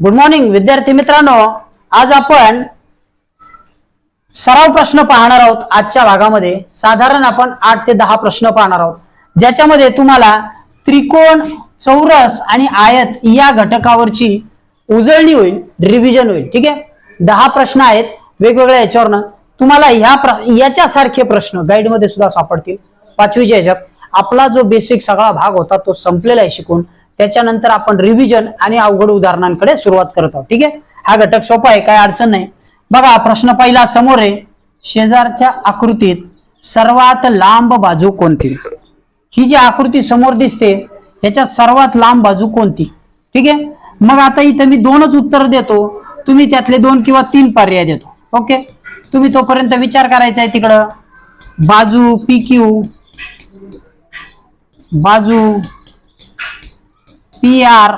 Good morning विद्यार्थी मित्रांनो. आज आपण सराव प्रश्न पाहणार आहोत आजच्या भागामध्ये. साधारण आपण आठ ते दहा प्रश्न पाहणार आहोत. ज्याच्यामध्ये तुम्हाला त्रिकोण चौरस आणि आयत या घटकावरची उजळणी होईल रिव्हिजन होईल. ठीक आहे? दहा प्रश्न आहेत वेगवेगळ्या याच्यावरनं. तुम्हाला ह्या याच्यासारखे प्रश्न गाईडमध्ये सुद्धा सापडतील. पाचवीच्या याच्यात आपला जो बेसिक सगळा भाग होता तो संपलेला आहे शिकून. त्याच्यानंतर आपण रिव्हिजन आणि अवघड उदाहरणांकडे सुरुवात करत आहोत. ठीक आहे? हा घटक सोपा आहे काय अडचण नाही. बघा प्रश्न पहिला समोर आहे. शेजारच्या आकृतीत सर्वात लांब बाजू कोणती? ही जी आकृती समोर दिसते ह्याच्यात सर्वात लांब बाजू कोणती? ठीक आहे? मग आता इथं मी दोनच उत्तर देतो. तुम्ही त्यातले दोन किंवा तीन पर्याय देतो. ओके? तुम्ही तोपर्यंत विचार करायचा आहे तिकडं. बाजू पी क्यू बाजू पी आर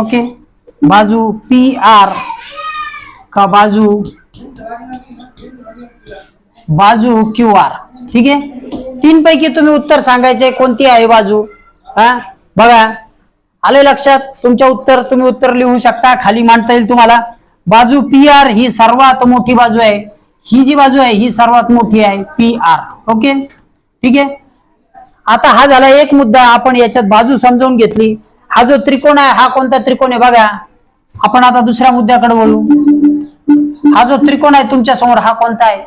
ओके बाजू पी आर का बाजू? बाजू क्यू आर ठीक आहे? तीन पैकी तुम्ही उत्तर सांगायचे कोणती आहे बाजू? हा? बघा. आले लक्षात? तुमच्या उत्तर तुम्ही उत्तर लिहू शकता. खाली मांडता येईल तुम्हाला. बाजू पी आर ही सर्वात मोठी बाजू आहे. ही जी बाजू आहे ही सर्वात मोठी आहे पी आर ओके ठीक आहे? आता हा झाला एक मुद्दा. आपण याच्यात बाजू समजावून घेतली. हा जो त्रिकोण आहे हा कोणता त्रिकोण आहे बघा. आपण आता दुसऱ्या मुद्द्याकडे बोलू हा जो त्रिकोण आहे तुमच्यासमोर हा कोणता आहे?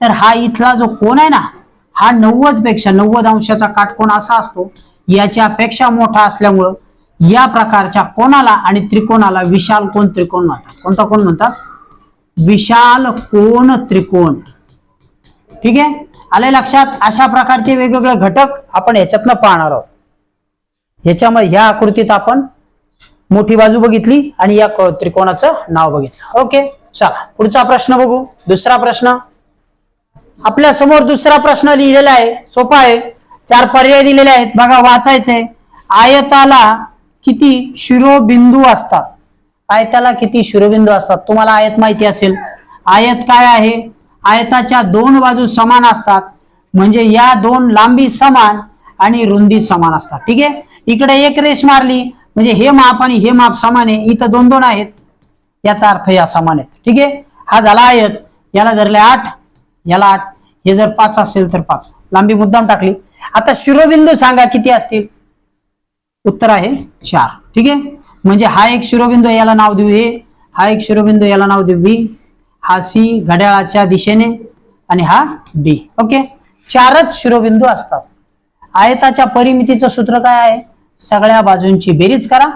तर हा इथला जो कोण आहे ना हा नव्वदपेक्षा नव्वद अंशाचा काटकोण असा असतो याच्यापेक्षा मोठा असल्यामुळं या प्रकारच्या कोणाला आणि त्रिकोणाला विशाल कोण त्रिकोण म्हणतात? कोणता कोण म्हणतात? विशाल कोण त्रिकोण. ठीक आहे? आले लक्षात? अशा प्रकारचे वेगवेगळे घटक आपण ह्याच्यातनं पाहणार आहोत. ह्याच्यामध्ये ह्या आकृतीत आपण मोठी बाजू बघितली आणि या त्रिकोणाचं नाव बघितलं. ओके चला. पुढचा प्रश्न बघू. दुसरा प्रश्न. आपल्यासमोर दुसरा प्रश्न लिहिलेला आहे. सोपा आहे. चार पर्याय दिलेले आहेत. बघा वाचायचे. आयताला किती शिरोबिंदू असतात? आयताला किती शिरोबिंदू असतात? तुम्हाला आयत माहिती असेल. आयत काय आहे? आयताच्या दोन बाजू समान असतात. म्हणजे या दोन लांबी समान आणि रुंदी समान असतात. ठीक आहे? इकडे एक रेष मारली. म्हणजे हे माप आणि हे माप समान आहे. इथं दोन दोन आहेत. याचा अर्थ या समान आहेत. ठीक आहे? हा झाला आयत. याला धरले आठ. याला आठ. हे जर पाच असेल तर पाच. लांबी मुद्दाम टाकली. आता शिरोबिंदू सांगा किती असतील? उत्तर आहे चार. ठीक आहे? म्हणजे हा एक शिरोबिंदू याला नाव देऊ हे. हा एक शिरोबिंदू याला नाव देऊ बी. हा सी घड्याळाच्या दिशेने आणि हा डी. ओके? चारच शिरोबिंदू असतात. आयताच्या परिमितीचं सूत्र काय आहे? सगळ्या बाजूंची बेरीज करा.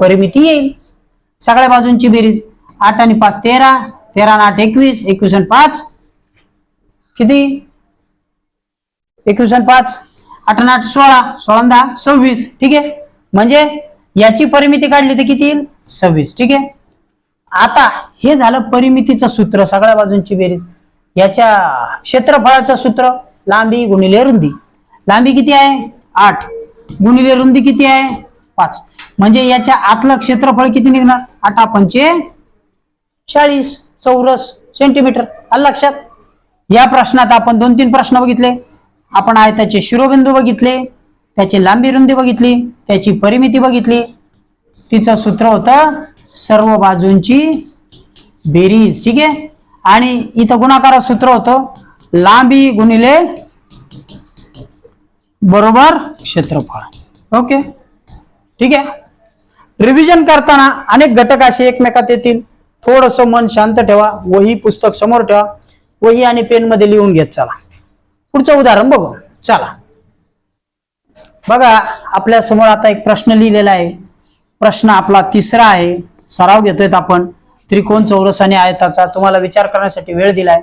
परिमिती येईल. सगळ्या बाजूंची बेरीज. आठ आणि पाच तेरा. तेरा आणि आठ एकवीस. एकवीस आणि पाच. किती? एकवीस आणि पाच. आठ आणि आठ सोळा. सोळा दहा. सव्वीस. ठीक आहे? म्हणजे याची परिमिती काढली तर किती येईल? सव्वीस. ठीक आहे? आता हे झालं परिमितीचं सूत्र सगळ्या बाजूंची बेरीज. याच्या क्षेत्रफळाचं सूत्र लांबी गुणिले रुंदी. लांबी किती आहे? आठ. गुणिले रुंदी किती आहे? पाच. म्हणजे याच्या आतलं क्षेत्रफळ किती निघणार? आठा पंचे चाळीस चौरस सेंटीमीटर आलं लक्षात? या प्रश्नात आपण दोन तीन प्रश्न बघितले. आपण आयताचे शिरोबिंदू बघितले त्याची लांबी रुंदी बघितली त्याची परिमिती बघितली. तिचं सूत्र होतं सर्व बाजूंची बेरीज. ठीक आहे? आणि इथं गुणाकारात सूत्र होतं लांबी गुणिले बरोबर क्षेत्रफळ. ओके ठीक आहे? रिव्हिजन करताना अनेक घटक असे एकमेकात येतील. थोडस मन शांत ठेवा. वही पुस्तक समोर ठेवा. वही आणि पेन मध्ये लिहून घेत चला. पुढचं उदाहरण बघू. चला. बघा आपल्यासमोर आता एक प्रश्न लिहिलेला आहे. प्रश्न आपला तिसरा आहे. सराव घेतोय आपण. त्रिकोण चौरस आणि आयताचा तुम्हाला विचार करण्यासाठी वेळ दिलाय.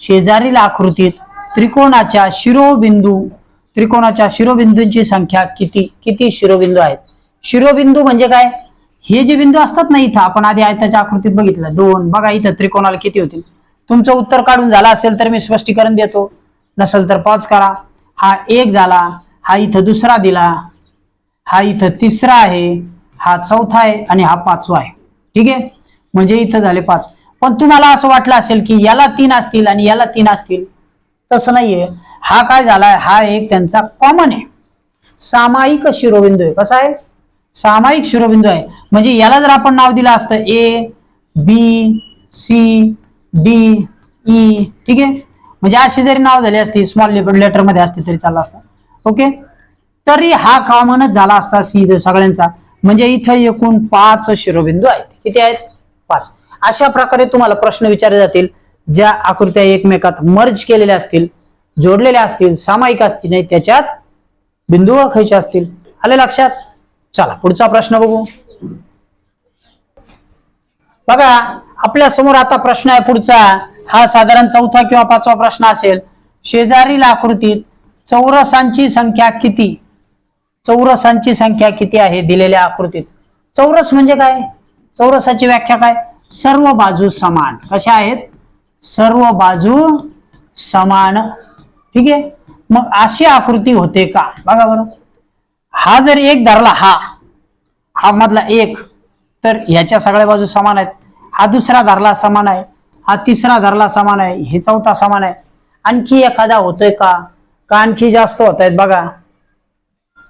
शेजारील आकृतीत त्रिकोणाच्या शिरोबिंदू त्रिकोणाच्या शिरोबिंदूंची संख्या किती? किती शिरोबिंदू आहेत? शिरोबिंदू म्हणजे काय? हे जे बिंदू असतात ना इथं आपण आधी आयताच्या आकृतीत बघितलं. दोन. बघा इथं त्रिकोणाला किती होतील? तुमचं उत्तर काढून झालं असेल तर मी स्पष्टीकरण देतो. नसेल तर पॉज करा. हा एक झाला. हा इथं दुसरा दिला. हा इथं तिसरा आहे. हा चौथा आहे आणि हा पाचवा आहे. ठीक आहे? म्हणजे इथं झाले पाच. पण तुम्हाला असं वाटलं असेल की याला तीन असतील आणि याला तीन असतील. तसं नाहीये. हा काय झालाय? हा एक त्यांचा कॉमन आहे. सामायिक शिरोबिंदू आहे. कसा आहे? सामायिक शिरोबिंदू आहे. म्हणजे याला जर आपण नाव दिलं असतं A B C D E ठीक आहे? म्हणजे अशी जरी नाव झाली असती स्मॉल लेटरमध्ये असते तरी चाललं असतं. ओके? तरी हा कॉमनच झाला असता सी सगळ्यांचा. म्हणजे इथं एकूण पाच शिरोबिंदू आहेत. किती आहेत? पाच. अशा प्रकारे तुम्हाला प्रश्न विचारले जातील ज्या आकृत्या एकमेकात मर्ज केलेल्या असतील. जोडलेल्या असतील सामायिक असतील नाही त्याच्यात बिंदू ओळखायचे असतील. आले लक्षात? चला पुढचा प्रश्न बघू. बघा आपल्यासमोर आता प्रश्न आहे पुढचा. हा साधारण चौथा किंवा पाचवा प्रश्न असेल. शेजारील आकृतीत चौरसांची संख्या किती? चौरसांची संख्या किती आहे दिलेल्या आकृतीत? चौरस म्हणजे काय? चौरसाची व्याख्या काय? सर्व बाजू समान. कशा आहेत? सर्व बाजू समान. ठीक आहे? मग अशी आकृती होते का? बघा बरं. हा जर एक धरला हा. हा मधला एक तर ह्याच्या सगळ्या बाजू समान आहेत. हा दुसरा धरला समान आहे. हा तिसरा धरला समान आहे. हे चौथा समान आहे. आणखी एखादा होतोय का? का आणखी जास्त होत आहेत? बघा.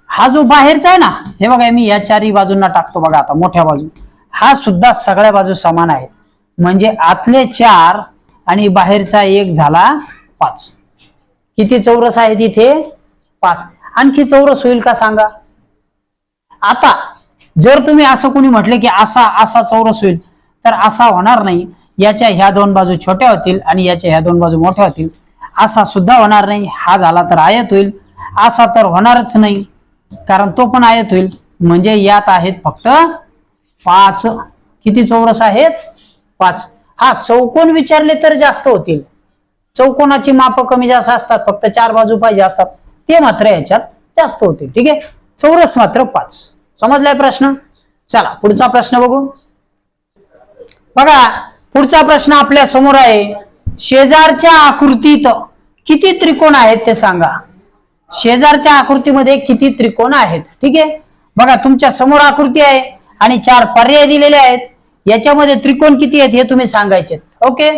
हा जो बाहेरचा आहे ना हे बघा मी या चारही बाजूंना टाकतो बघा आता मोठ्या बाजू. हा सुद्धा सगळ्या बाजू समान आहेत. म्हणजे आतले चार आणि बाहेरचा एक झाला पाच. किती चौरस आहे तिथे? पाच. आणखी चौरस होईल का सांगा? आता जर तुम्ही असं कोणी म्हटले की असा असा चौरस होईल तर असा होणार नाही. याच्या ह्या दोन बाजू छोट्या होतील आणि याच्या ह्या दोन बाजू मोठ्या होतील. असा सुद्धा होणार नाही. हा झाला तर आयत होईल. असा तर होणारच नाही. कारण तो पण आयत होईल. म्हणजे यात आहेत फक्त पाच. किती चौरस आहेत? पाच. हा चौकोन विचारले तर जास्त होतील. चौकोनाची माप कमी जास्त असतात फक्त चार बाजू पाहिजे असतात. ते मात्र याच्यात जास्त होते ठीक आहे? चौरस मात्र पाच. समजलाय प्रश्न? चला पुढचा प्रश्न बघू. बघा पुढचा प्रश्न आपल्यासमोर आहे. शेजारच्या आकृतीत किती त्रिकोण आहेत ते सांगा. शेजारच्या आकृतीमध्ये किती त्रिकोण आहेत ठीक आहे? बघा तुमच्यासमोर आकृती आहे आणि चार पर्याय दिलेले आहेत. याच्यामध्ये त्रिकोण किती आहेत हे तुम्ही सांगायचे ओके?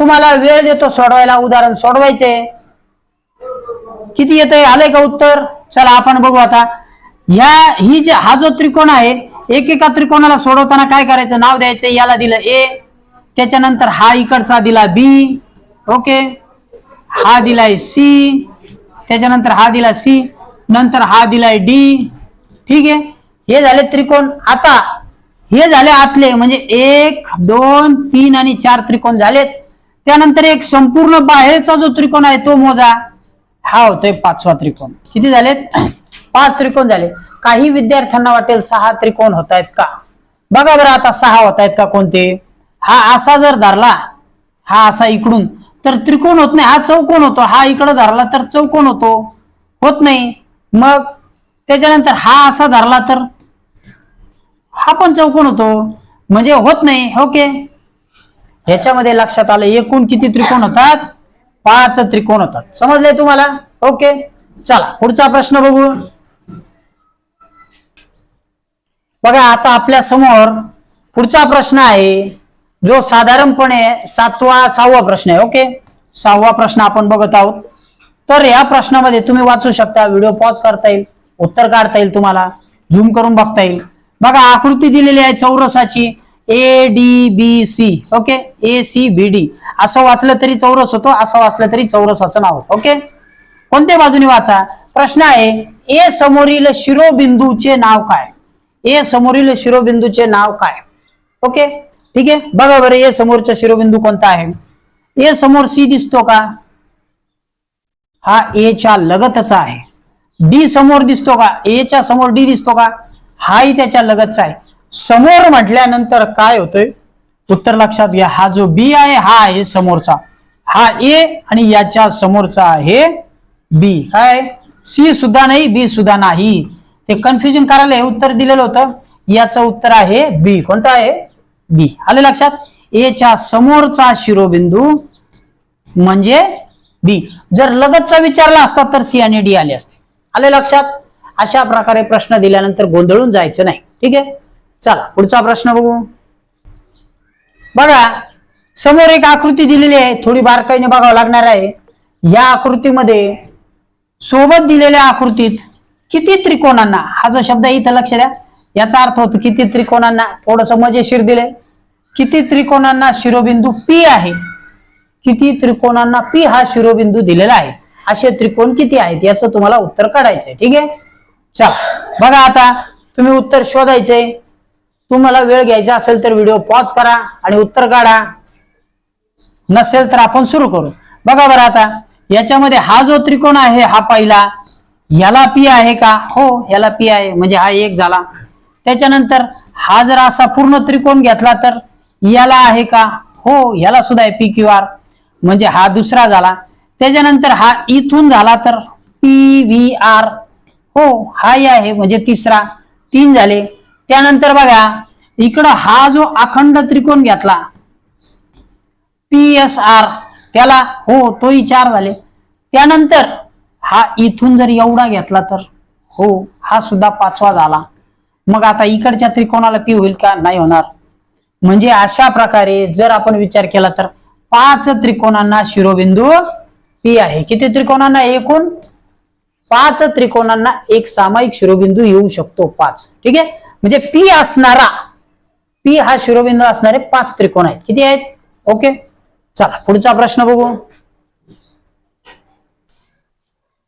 तुम्हाला वेळ देतो सोडवायला उदाहरण सोडवायचे. किती येत आहे आलंय का उत्तर? चला आपण बघू आता. ह्या ही जे हा जो त्रिकोण आहे एकेका त्रिकोणाला सोडवताना काय करायचं? नाव द्यायचं याला दिलं ए. त्याच्यानंतर हा इकडचा दिला बी. ओके? हा दिलाय सी. त्याच्यानंतर हा दिला सी. नंतर हा दिलाय डी. ठीक आहे? हे झाले त्रिकोण. आता हे झाले आतले. म्हणजे एक दोन तीन आणि चार त्रिकोण झालेत. त्यानंतर एक संपूर्ण बाहेरचा जो त्रिकोण आहे तो मोजा. हा होतोय पाचवा त्रिकोण. किती झालेत? पाच त्रिकोण झाले. काही विद्यार्थ्यांना वाटेल सहा त्रिकोण होत आहेत का? बघा बरं आता सहा होत आहेत का कोणते? हा असा जर धरला हा असा इकडून तर त्रिकोण होत नाही. हा चौकोन होतो. हा इकडं धरला तर चौकोन होतो. होत नाही. मग त्याच्यानंतर हा असा धरला तर? हा पण चौकोन होतो. म्हणजे होत नाही. ओके. ह्याच्यामध्ये लक्षात आलं एकूण किती त्रिकोण होतात? पाच त्रिकोण होतात. समजले तुम्हाला? ओके. चला पुढचा प्रश्न बघू. बघा आता आपल्यासमोर पुढचा प्रश्न आहे जो साधारणपणे सातवा सहावा प्रश्न आहे ओके? सहावा प्रश्न आपण बघत आहोत. तर या प्रश्नामध्ये तुम्ही वाचू शकता व्हिडिओ पॉज करता येईल उत्तर काढता येईल तुम्हाला झूम करून बघता येईल. बघा आकृती दिलेली आहे चौरसाची. A D B C okay A C B D असं वाचलं तरी चौरस होतो असं वाचलं तरी चौरसाचं नाव होतं. ओके कोणत्या बाजूने वाचा? प्रश्न आहे ए समोरील शिरोबिंदूचे नाव काय? ए समोरील शिरोबिंदूचे नाव काय? ओके ठीक आहे? बघा बरं ए समोरचा शिरोबिंदू कोणता आहे? ए समोर सी दिसतो का? हा ए च्या लगतचा आहे. डी समोर दिसतो का? ए च्या समोर डी दिसतो का? हाही त्याच्या लगतचा आहे. समोर म्हटल्यानंतर काय होतंय? उत्तर लक्षात घ्या. हा जो बी आहे हा आहे समोरचा. हा ए आणि याच्या समोरचा आहे बी काय? सी सुद्धा नाही बी सुद्धा नाही. ते कन्फ्युजन करायला हे उत्तर दिलेलं होतं. याचं उत्तर आहे बी कोणतं आहे? बी आले लक्षात? एच्या समोरचा शिरोबिंदू म्हणजे बी जर लगतचा विचारला असता तर सी आणि डी आले असते. आले लक्षात? अशा प्रकारे प्रश्न दिल्यानंतर गोंधळून जायचं नाही. ठीक आहे? चला पुढचा प्रश्न बघू. बघा समोर एक आकृती दिलेली आहे थोडी बारकाईने बघावं लागणार आहे. या आकृतीमध्ये सोबत दिलेल्या आकृतीत किती त्रिकोणांना हा जो शब्द आहे इथं लक्ष द्या. याचा अर्थ होतो किती त्रिकोणांना थोडस मजेशीर दिले किती त्रिकोणांना शिरोबिंदू पी आहे. किती त्रिकोणांना पी हा शिरोबिंदू दिलेला आहे. असे त्रिकोण किती आहेत याचं तुम्हाला उत्तर काढायचंय. ठीक आहे? चला बघा आता तुम्ही उत्तर शोधायचंय. तुम्हाला वेळ घ्यायचा असेल तर व्हिडिओ पॉज करा आणि उत्तर काढा. नसेल तर आपण सुरू करू. बघा बरं आता याच्यामध्ये हा जो त्रिकोण आहे हा पहिला याला पी आहे का? हो याला पी आहे. म्हणजे हा एक झाला. त्याच्यानंतर हा जर असा पूर्ण त्रिकोण घेतला तर याला आहे का? हो याला सुद्धा आहे पी क्यू आर म्हणजे हा दुसरा झाला. त्याच्यानंतर हा इथून झाला तर पी व्ही आर हो हाही आहे. म्हणजे तिसरा. तीन झाले. त्यानंतर बघा इकडं हा जो अखंड त्रिकोण घेतला पी एस आर त्याला हो तोही चार झाले. त्यानंतर हा इथून जर एवढा घेतला तर हो हा सुद्धा पाचवा झाला. मग आता इकडच्या त्रिकोणाला पी होईल का? नाही होणार. म्हणजे अशा प्रकारे जर आपण विचार केला तर पाच त्रिकोणांना शिरोबिंदू पी आहे. किती त्रिकोणांना? एकूण पाच त्रिकोणांना एक सामायिक शिरोबिंदू येऊ शकतो पाच. ठीक आहे? म्हणजे पी असणारा पी हा शिरोबिंदू असणारे पाच त्रिकोण आहेत. किती आहेत? ओके. चला पुढचा प्रश्न बघू.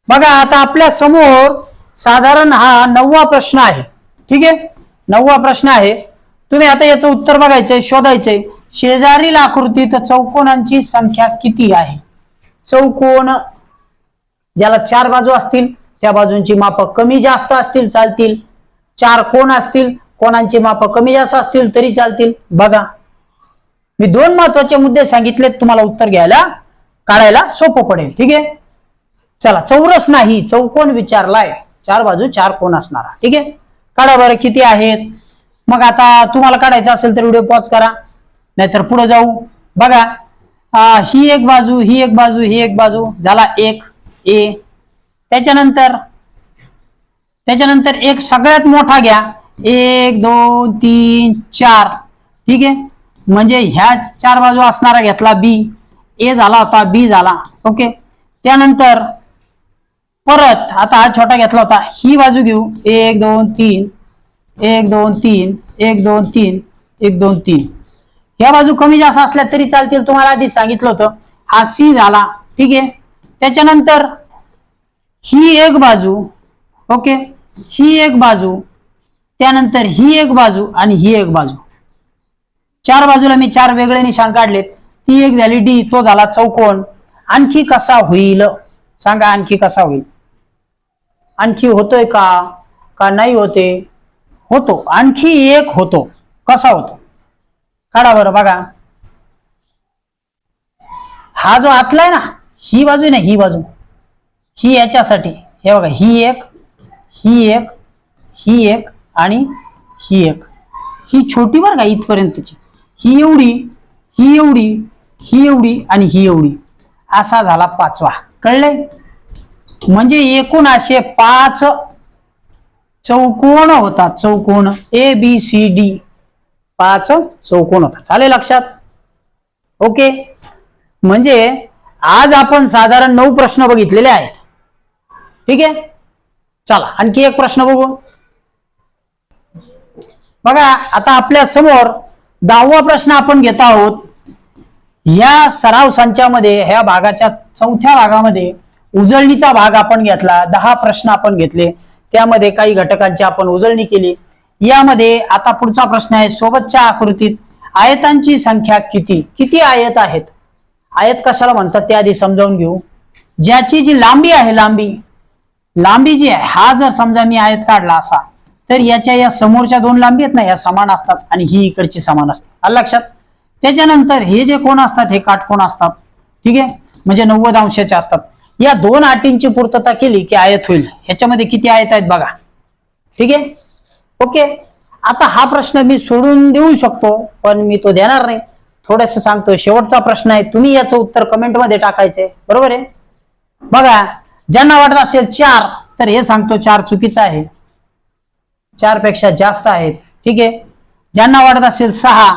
बघा आता आपल्यासमोर साधारण हा नववा प्रश्न आहे. ठीक आहे? नववा प्रश्न आहे. तुम्ही आता याचं उत्तर बघायचंय शोधायचंय. शेजारील आकृतीत चौकोनांची संख्या किती आहे? चौकोन ज्याला चार बाजू असतील त्या बाजूंची माप कमी जास्त असतील चालतील. चार कोण असतील कोणांची माप कमी जास्त असतील तरी चालतील. बघा. मी दोन महत्त्वाचे मुद्दे सांगितले तुम्हाला उत्तर घ्यायला काढायला सोपं पडेल. ठीक आहे? चला चौरस नाही चौकोन विचारलाय. चार बाजू चार कोण असणारा. ठीक आहे? काढा बरं किती आहेत? मग आता तुम्हाला काढायचं असेल तर व्हिडिओ पॉज करा. नाहीतर पुढे जाऊ. बघा. ही एक बाजू ही एक बाजू ही एक बाजू. झाला एक ए. त्याच्यानंतर त्याच्यानंतर एक सगळ्यात मोठा घ्या. एक दोन तीन चार. ठीक आहे? म्हणजे ह्या चार बाजू असणारा घेतला बी ए झाला होता बी झाला. ओके त्यानंतर परत आता हा छोटा घेतला होता. ही बाजू घेऊ. एक दोन तीन. एक दोन तीन. एक दोन तीन. एक दोन तीन. ह्या बाजू कमी जास्त असल्या तरी चालतील तुम्हाला आधी सांगितलं होतं. हा सी झाला. ठीक आहे? त्याच्यानंतर ही एक बाजू. ओके ही एक बाजू त्यानंतर ही एक बाजू आणि ही एक बाजू. चार बाजूला मी चार वेगळे निशाण काढलेत. ती एक झाली डी तो झाला चौकोन. आणखी कसा होईल? सांगा आणखी कसा होईल? आणखी होतोय का? का नाही होते? होतो. आणखी एक होतो. कसा होतो? काढा बरं बघा. हा जो आतला आहे ना ही बाजू ना ही बाजू. ही याच्यासाठी. हे बघा ही एक ही एक ही एक आणि ही एक. ही छोटी बरं का इथपर्यंतची. ही एवढी ही एवढी ही एवढी आणि ही एवढी. असा झाला पाचवा. कळले म्हणजे एकूण असे पाच चौकोन होतात चौकोन ए बी सी डी पाच चौकोन होतात आले लक्षात? ओके. म्हणजे आज आपण साधारण नऊ प्रश्न बघितलेले आहेत. ठीक आहे? चला आणखी एक प्रश्न बघू. बघा आता आपल्यासमोर दहावा प्रश्न आपण घेत आहोत. या सराव संचामध्ये ह्या भागाच्या चौथ्या भागामध्ये उजळणीचा भाग आपण घेतला दहा प्रश्न आपण घेतले. त्यामध्ये काही घटकांची आपण उजळणी केली. यामध्ये आता पुढचा प्रश्न आहे सोबतच्या आकृतीत आयतांची संख्या किती? किती आयत आहेत? आयत कशाला म्हणतात ते आधी समजावून घेऊ. ज्याची जी लांबी आहे लांबी लांबी जी आहे. हा जर समजा मी आयत काढला असा तर याच्या या समोरच्या दोन लांबी आहेत ना या समान असतात आणि ही इकडची समान असते आलं लक्षात? त्याच्यानंतर हे जे कोण असतात हे काटकोण असतात. ठीक आहे? म्हणजे नव्वद अंशाचे असतात. या दोन अटींची पूर्तता केली की आयत होईल. ह्याच्यामध्ये किती आयत आहेत बघा. ठीक आहे? ओके? आता हा प्रश्न मी सोडून देऊ शकतो पण मी तो देणार नाही. थोडस सांगतो शेवटचा प्रश्न आहे. तुम्ही याचं उत्तर कमेंटमध्ये टाकायचंय बरोबर आहे? बघा. ज्यांना वाटत असेल चार तर हे सांगतो चार चुकीचं आहे. चारपेक्षा जास्त आहेत. ठीक आहे? ज्यांना वाटत असेल सहा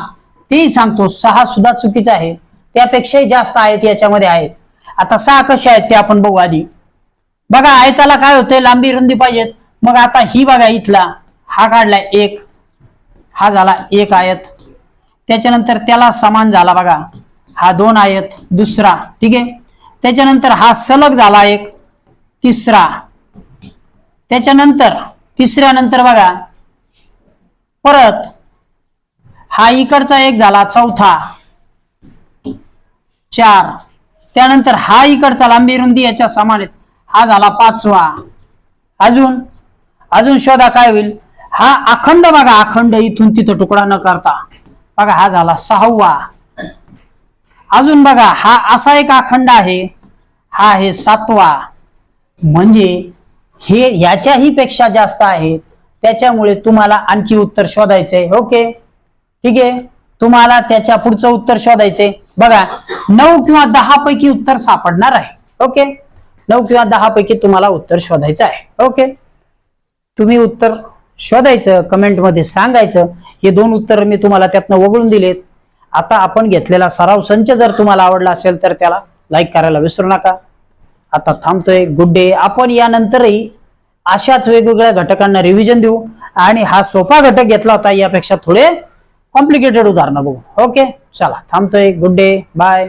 तेही सांगतो सहा सुद्धा चुकीचं आहे. त्यापेक्षाही जास्त आहेत याच्यामध्ये आहेत. आता सहा कसे आहेत ते आपण बघू आधी. बघा आयताला काय होते लांबी रुंदी पाहिजेत. मग आता ही बघा इथला. हा काढलाय एक. हा झाला एक आयत. त्याच्यानंतर त्याला समान झाला बघा. हा दोन आयत. दुसरा. ठीक आहे? त्याच्यानंतर हा सलग झाला एक. तिसरा. त्याच्यानंतर तिसऱ्यानंतर बघा. परत हा इकडचा एक झाला चौथा. चार. त्यानंतर हा इकडचा लांबी रुंदी याच्या समान आहेत. हा झाला पाचवा. अजून अजून शोधा काय होईल? हा अखंड बघा अखंड इथून तिथं तुकडा न करता. बघा हा झाला सहावा. अजून बघा हा असा एक अखंड आहे. हा आहे सातवा. म्हणजे हे याच्याही पेक्षा जास्त आहे. त्याच्यामुळे तुम्हाला आणखी उत्तर शोधायचंय ओके? ठीक आहे? तुम्हाला त्याच्या पुढचं उत्तर शोधायचंय बघा नऊ किंवा दहा पैकी उत्तर सापडणार आहे. ओके? नऊ किंवा दहा पैकी तुम्हाला उत्तर शोधायचं आहे. ओके? तुम्ही उत्तर शोधायचं कमेंटमध्ये सांगायचं. हे दोन उत्तर मी तुम्हाला त्यातनं वगळून दिलेत. आता आपण घेतलेला सराव संच जर तुम्हाला आवडला असेल तर त्याला लाईक करायला विसरू नका. आता थांबतोय. गुड डे आपण यानंतरही अशाच वेगवेगळ्या घटकांना रिव्हिजन देऊ. आणि हा सोपा घटक घेतला होता यापेक्षा थोडे कॉम्प्लिकेटेड उदाहरणं बघू. ओके चला थांबतोय. Good day bye